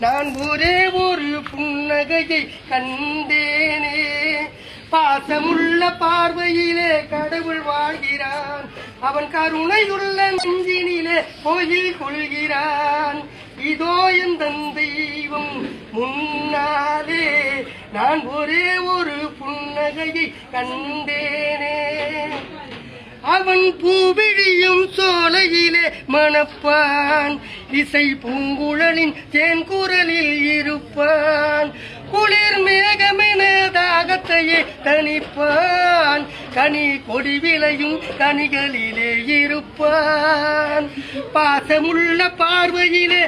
நான் ஒரே ஒரு புன்னகையை கண்டேனே. பாசமுள்ள பார்வையிலே கடவுள் வாழ்கிறான். அவன் கருணையுள்ள நெஞ்சினிலே கோயில் கொள்கிறான். இதோ என் தெய்வம் முன்னாலே. நான் ஒரே ஒரு புன்னகையை கண்டேன். அவன் பூவிழியும் சோலையிலே மணப்பான். இசை பூங்குழலின் தேன் குரலில் இருப்பான். குளிர் மேகமென தாகத்தையே தனிப்பான் கனி கொடி விளையும் கனிகளிலே இருப்பான். பாசமுள்ள பார்வையிலே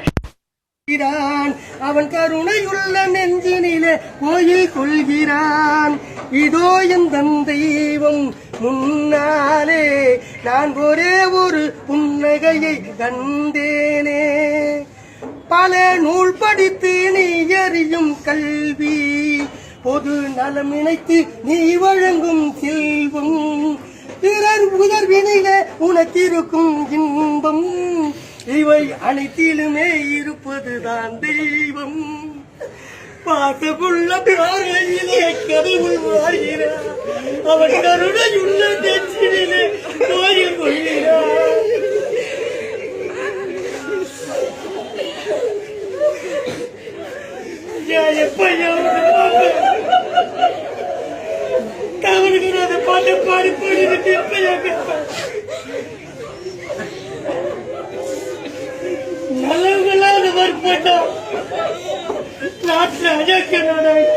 கொள்கிறான். அவன் கருணையுள்ள நெஞ்சினிலே கோயில் கொள்கிறான். இதோ என் தெய்வம் முன்னாலே நான் ஒரே ஒரு புன்னகையை கண்டேனே. பல நூல் படித்து நீ அறியும் கல்வி பொது நலம் இணைத்து நீ வழங்கும் செல்வம். பிறர் உயர்வினிலே உனக்கிருக்கும் இன்பம். இவை அனைத்திலுமே இருப்பதுதான் தெய்வம். பாசமுள்ள பார்வையிலே கடவுள் வாழ்கிறார் அவன் கருணையுள்ள நெஞ்சினிலே கோயில் கொள்கிறார். பாடி எப்ப கவனிக்கிற அந்த ことなさゃくならないと。